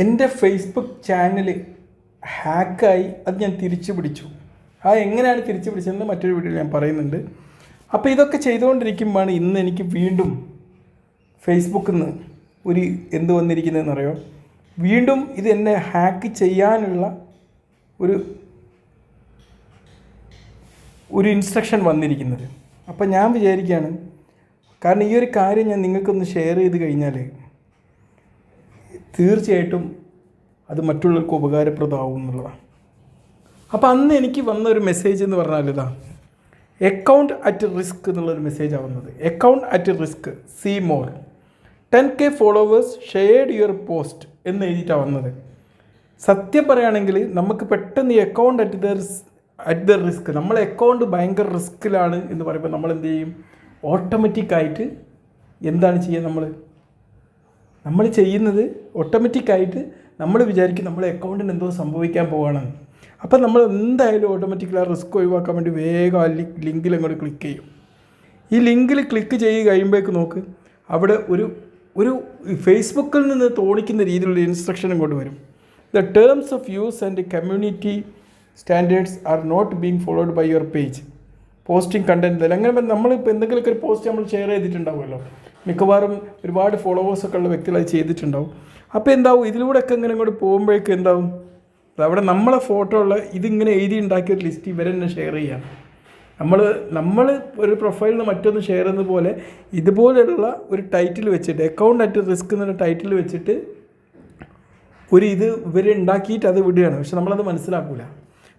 എന്റെ Facebook channel ഹാക്കായി. അത് ഞാൻ തിരിച്ചു പിടിച്ചു ആ എങ്ങനെയാണ് തിരിച്ചു പിടിച്ചതെന്ന് മറ്റൊരു വീഡിയോയിൽ ഞാൻ പറയുന്നുണ്ട്. അപ്പോൾ ഇതൊക്കെ ചെയ്തുകൊണ്ടിരിക്കുമ്പോഴാണ് ഇന്ന് എനിക്ക് വീണ്ടും ഫേസ്ബുക്കിൽ നിന്ന് ഒരു എന്ത് വന്നിരിക്കുന്നതെന്ന് അറിയോ? വീണ്ടും ഇത് എന്നെ ഹാക്ക് ചെയ്യാനുള്ള ഒരു ഒരു ഇൻസ്ട്രക്ഷൻ വന്നിരിക്കുന്നത്. അപ്പോൾ ഞാൻ വിചാരിക്കുകയാണ് കാരണം ഈ ഒരു കാര്യം ഞാൻ നിങ്ങൾക്കൊന്ന് ഷെയർ ചെയ്ത് കഴിഞ്ഞാൽ തീർച്ചയായിട്ടും അത് മറ്റുള്ളവർക്ക് ഉപകാരപ്രദമാവും എന്നുള്ളതാണ്. അപ്പോൾ അന്ന് എനിക്ക് വന്ന ഒരു മെസ്സേജ് എന്ന് പറഞ്ഞാൽ ഇതാ അക്കൗണ്ട് അറ്റ് റിസ്ക് എന്നുള്ളൊരു മെസ്സേജ് ആവുന്നത് account at risk see more ten K followers shared your post എന്ന് എഴുതിയിട്ടാണ് വന്നത്. സത്യം പറയുകയാണെങ്കിൽ നമുക്ക് പെട്ടെന്ന് ഈ account at the at the risk നമ്മളെ അക്കൗണ്ട് ഭയങ്കര റിസ്ക്കിലാണ് എന്ന് പറയുമ്പോൾ നമ്മൾ എന്ത് ചെയ്യും ഓട്ടോമാറ്റിക്കായിട്ട് എന്താണ് ചെയ്യുക നമ്മൾ നമ്മൾ ചെയ്യുന്നത് ഓട്ടോമാറ്റിക്കായിട്ട് നമ്മൾ വിചാരിക്കും നമ്മളെ അക്കൗണ്ടിന് എന്തോ സംഭവിക്കാൻ പോവുകയാണെന്ന് അപ്പം നമ്മൾ എന്തായാലും ഓട്ടോമാറ്റിക്കലി ആ റിസ്ക് ഒഴിവാക്കാൻ വേണ്ടി വേഗം ആ ലിങ്കിൽ അങ്ങോട്ട് ക്ലിക്ക് ചെയ്യും. ഈ ലിങ്കിൽ ക്ലിക്ക് ചെയ്ത് കഴിയുമ്പോഴേക്ക് നോക്ക് അവിടെ ഒരു ഒരു ഫേസ്ബുക്കിൽ നിന്ന് തോണിക്കുന്ന രീതിയിലുള്ള ഇൻസ്ട്രക്ഷൻ ഇങ്ങോട്ട് വരും. The terms of use and community standards are not being followed by your page posting content അങ്ങനെ നമ്മളിപ്പോൾ എന്തെങ്കിലുമൊക്കെ ഒരു പോസ്റ്റ് നമ്മൾ ഷെയർ ചെയ്തിട്ടുണ്ടാവുമല്ലോ. മിക്കവാറും ഒരുപാട് ഫോളോവേഴ്സൊക്കെ ഉള്ള വ്യക്തികൾ അത് ചെയ്തിട്ടുണ്ടാവും. അപ്പോൾ എന്താവും? ഇതിലൂടെയൊക്കെ ഇങ്ങനെ ഇങ്ങോട്ട് പോകുമ്പോഴേക്ക് എന്താവും? അവിടെ നമ്മളെ ഫോട്ടോ ഉള്ള ഇതിങ്ങനെ എഴുതി ഉണ്ടാക്കിയ ഒരു ലിസ്റ്റ് ഇവരെ തന്നെ ഷെയർ ചെയ്യാം നമ്മൾ നമ്മൾ ഒരു പ്രൊഫൈലിൽ നിന്ന് മറ്റൊന്ന് ഷെയർ ചെയ്യുന്ന പോലെ ഇതുപോലെയുള്ള ഒരു ടൈറ്റിൽ വെച്ചിട്ട് അക്കൗണ്ട് അറ്റ് റിസ്ക് എന്നുള്ള ടൈറ്റിൽ വെച്ചിട്ട് ഒരു ഇത് ഇവർ ഉണ്ടാക്കിയിട്ട് അത് വിടുകയാണ്. പക്ഷെ നമ്മളത് മനസ്സിലാക്കൂല.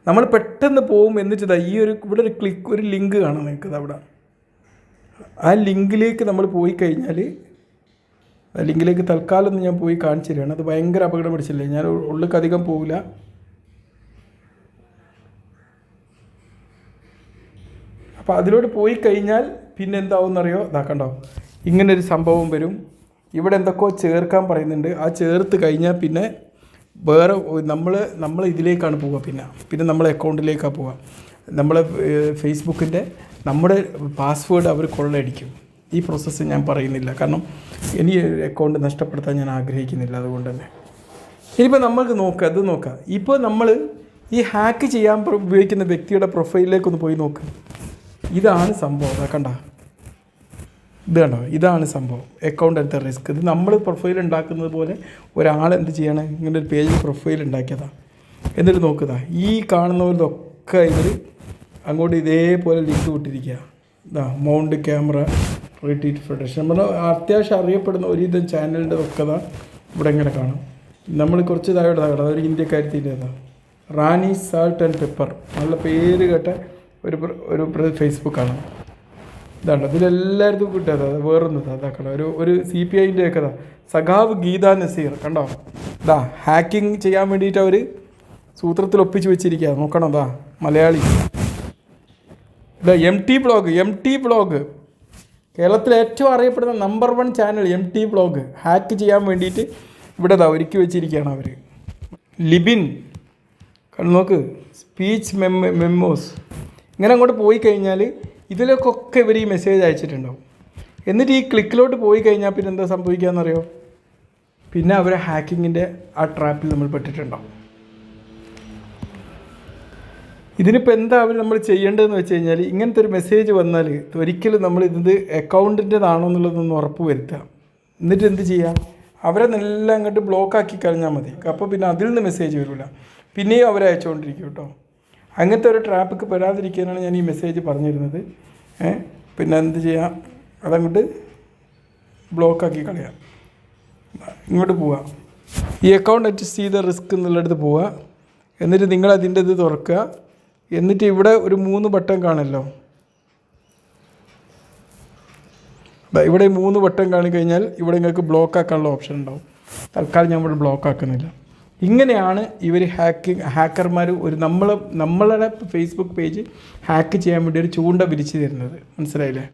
നമ്മൾ പെട്ടെന്ന് പോകും എന്ന് ഇതാ ഈ ഒരു ഇവിടെ ഒരു ക്ലിക്ക് ഒരു ലിങ്ക് കാണാം നിങ്ങൾക്കത് അവിടെ. ആ ലിങ്കിലേക്ക് നമ്മൾ പോയി കഴിഞ്ഞാൽ ആ ലിങ്കിലേക്ക് തൽക്കാലം ഒന്ന് ഞാൻ പോയി കാണിച്ചു തരികയാണ് അത് ഭയങ്കര അപകടം പിടിച്ചില്ലേ? ഞാൻ ഉള്ളിലേക്ക് അധികം പോകില്ല അപ്പോൾ അതിലോട്ട് പോയി കഴിഞ്ഞാൽ പിന്നെ എന്താവുമെന്നറിയോ? ഇതാക്കണ്ടോ ഇങ്ങനൊരു സംഭവം വരും. ഇവിടെ എന്തൊക്കെയോ ചേർക്കാൻ പറയുന്നുണ്ട്. ആ ചേർത്ത് കഴിഞ്ഞാൽ പിന്നെ വേറെ നമ്മൾ നമ്മൾ ഇതിലേക്കാണ് പോവുക പിന്നെ. പിന്നെ നമ്മളെ അക്കൗണ്ടിലേക്കാണ് പോവുക. നമ്മളെ ഫേസ്ബുക്കിന്റെ നമ്മുടെ പാസ്വേഡ് അവർ കൊള്ളയടിക്കും. ഈ പ്രോസസ്സ് ഞാൻ പറയുന്നില്ല. കാരണം ഇനി അക്കൗണ്ട് നഷ്ടപ്പെടുത്താൻ ഞാൻ ആഗ്രഹിക്കുന്നില്ല. അതുകൊണ്ട് തന്നെ. ഇനിയിപ്പോൾ നമ്മൾക്ക് നോക്കുക അത് നോക്കുക ഇപ്പോൾ നമ്മൾ ഈ ഹാക്ക് ചെയ്യാൻ ഉപയോഗിക്കുന്ന വ്യക്തിയുടെ പ്രൊഫൈലിലേക്ക് ഒന്ന് പോയി നോക്കുക ഇതാണ് സംഭവം. കണ്ട? ഇത് കണ്ടോ? ഇതാണ് സംഭവം. അക്കൗണ്ട് എടുത്ത റിസ്ക് ഇത് നമ്മൾ പ്രൊഫൈൽ ഉണ്ടാക്കുന്നത് പോലെ ഒരാൾ എന്ത് ചെയ്യണം? ഇങ്ങനെ ഒരു പേജ് പ്രൊഫൈൽ ഉണ്ടാക്കിയതാണ് എന്നിട്ട് നോക്കുക ഈ കാണുന്നവരതൊക്കെ ഇവർ അങ്ങോട്ട് ഇതേപോലെ ലിങ്ക് വിട്ടിരിക്കുക. ഇതാ മൗണ്ട് ക്യാമറ റീറ്റീറ്റ് ഫെഡറേഷൻ നമ്മൾ അത്യാവശ്യം അറിയപ്പെടുന്ന ഒരുവിധം ചാനലിന്റെ ഒക്കെ ഇതാ ഇവിടെ ഇങ്ങനെ കാണും. നമ്മൾ കുറച്ച് ഇതായിട്ട് കാണാം അതൊരു ഇന്ത്യക്കാരത്തിന്റെ ഇതാ. റാണി സാൾട്ട് ആൻഡ് പെപ്പർ നല്ല പേര് കേട്ട ഒരു ഒരു ഫേസ്ബുക്കാണ് ഇതാണ് ഇതിലെല്ലായിടത്തും കിട്ടിയത് അത് വേറൊന്നും അതാക്കണം ഒരു ഒരു സി പി ഐന്റെ ഒക്കെ സഖാവ് ഗീത നസീർ. കണ്ടോ? ഇതാ ഹാക്കിംഗ് ചെയ്യാൻ വേണ്ടിയിട്ട് അവർ സൂത്രത്തിൽ ഒപ്പിച്ച് വെച്ചിരിക്കുക നോക്കണം ഇതാ Malayali. M T blog M T blog കേരളത്തിലെ ഏറ്റവും അറിയപ്പെടുന്ന number one channel M T blog hack ചെയ്യാൻ വേണ്ടിയിട്ട് ഇവിടെ ഇതാ ഒരുക്കി വെച്ചിരിക്കുകയാണ് അവർ ലിബിൻ. നോക്ക്. സ്പീച്ച് മെമ്മ മെമ്മോസ് ഇങ്ങനെ അങ്ങോട്ട് പോയി കഴിഞ്ഞാൽ ഇതിലേക്കൊക്കെ ഇവർ ഈ മെസ്സേജ് അയച്ചിട്ടുണ്ടാവും. എന്നിട്ട് ഈ ക്ലിക്കിലോട്ട് പോയി കഴിഞ്ഞാൽ പിന്നെ എന്താ സംഭവിക്കുക എന്നറിയോ പിന്നെ അവരെ ഹാക്കിങ്ങിന്റെ ആ ട്രാപ്പിൽ നമ്മൾ പെട്ടിട്ടുണ്ടാവും. ഇതിനിപ്പോൾ എന്താ അവർ നമ്മൾ ചെയ്യേണ്ടതെന്ന് വെച്ച് കഴിഞ്ഞാൽ ഇങ്ങനത്തെ ഒരു മെസ്സേജ് വന്നാൽ ഒരിക്കലും നമ്മൾ ഇത് അക്കൗണ്ടിന്റെതാണോ എന്നുള്ളതൊന്ന് ഉറപ്പ് വരുത്തുക. എന്നിട്ട് എന്ത് ചെയ്യുക അവരെ നല്ല അങ്ങോട്ട് ബ്ലോക്ക് ആക്കി കഴിഞ്ഞാൽ മതി. അപ്പോൾ പിന്നെ അതിൽ നിന്ന് മെസ്സേജ് വരില്ല പിന്നെയും അവരെ അയച്ചുകൊണ്ടിരിക്കും കേട്ടോ. അങ്ങനത്തെ ഒരു ട്രാപ്പിക്ക് പെടാതിരിക്കാനാണ് ഞാൻ ഈ മെസ്സേജ് പറഞ്ഞിരുന്നത്. പിന്നെ എന്ത് ചെയ്യാം? അതങ്ങോട്ട് ബ്ലോക്കാക്കി കളയാം. ഇങ്ങോട്ട് പോവാം. ഈ അക്കൗണ്ട് അഡ്ജസ്റ്റ് ചെയ്ത റിസ്ക് എന്നുള്ളിടത്ത് പോവുക എന്നിട്ട് നിങ്ങൾ അതിന്റെ ഇത് തുറക്കുക. എന്നിട്ട് ഇവിടെ ഒരു മൂന്ന് ബട്ടൺ കാണല്ലോ. ഇവിടെ മൂന്ന് ബട്ടൺ കാണിക്കഴിഞ്ഞാൽ ഇവിടെ നിങ്ങൾക്ക് ബ്ലോക്ക് ആക്കാനുള്ള ഓപ്ഷൻ ഉണ്ടാവും. തൽക്കാലം ഞാൻ ഇവിടെ ബ്ലോക്ക് ആക്കുന്നില്ല. ഇങ്ങനെയാണ് ഇവർ ഹാക്കിംഗ് ഹാക്കർമാർ ഒരു നമ്മൾ നമ്മളുടെ ഫേസ്ബുക്ക് പേജ് ഹാക്ക് ചെയ്യാൻ വേണ്ടി ഒരു ചൂണ്ട വിരിച്ച് തരുന്നത്. മനസ്സിലായില്ലേ?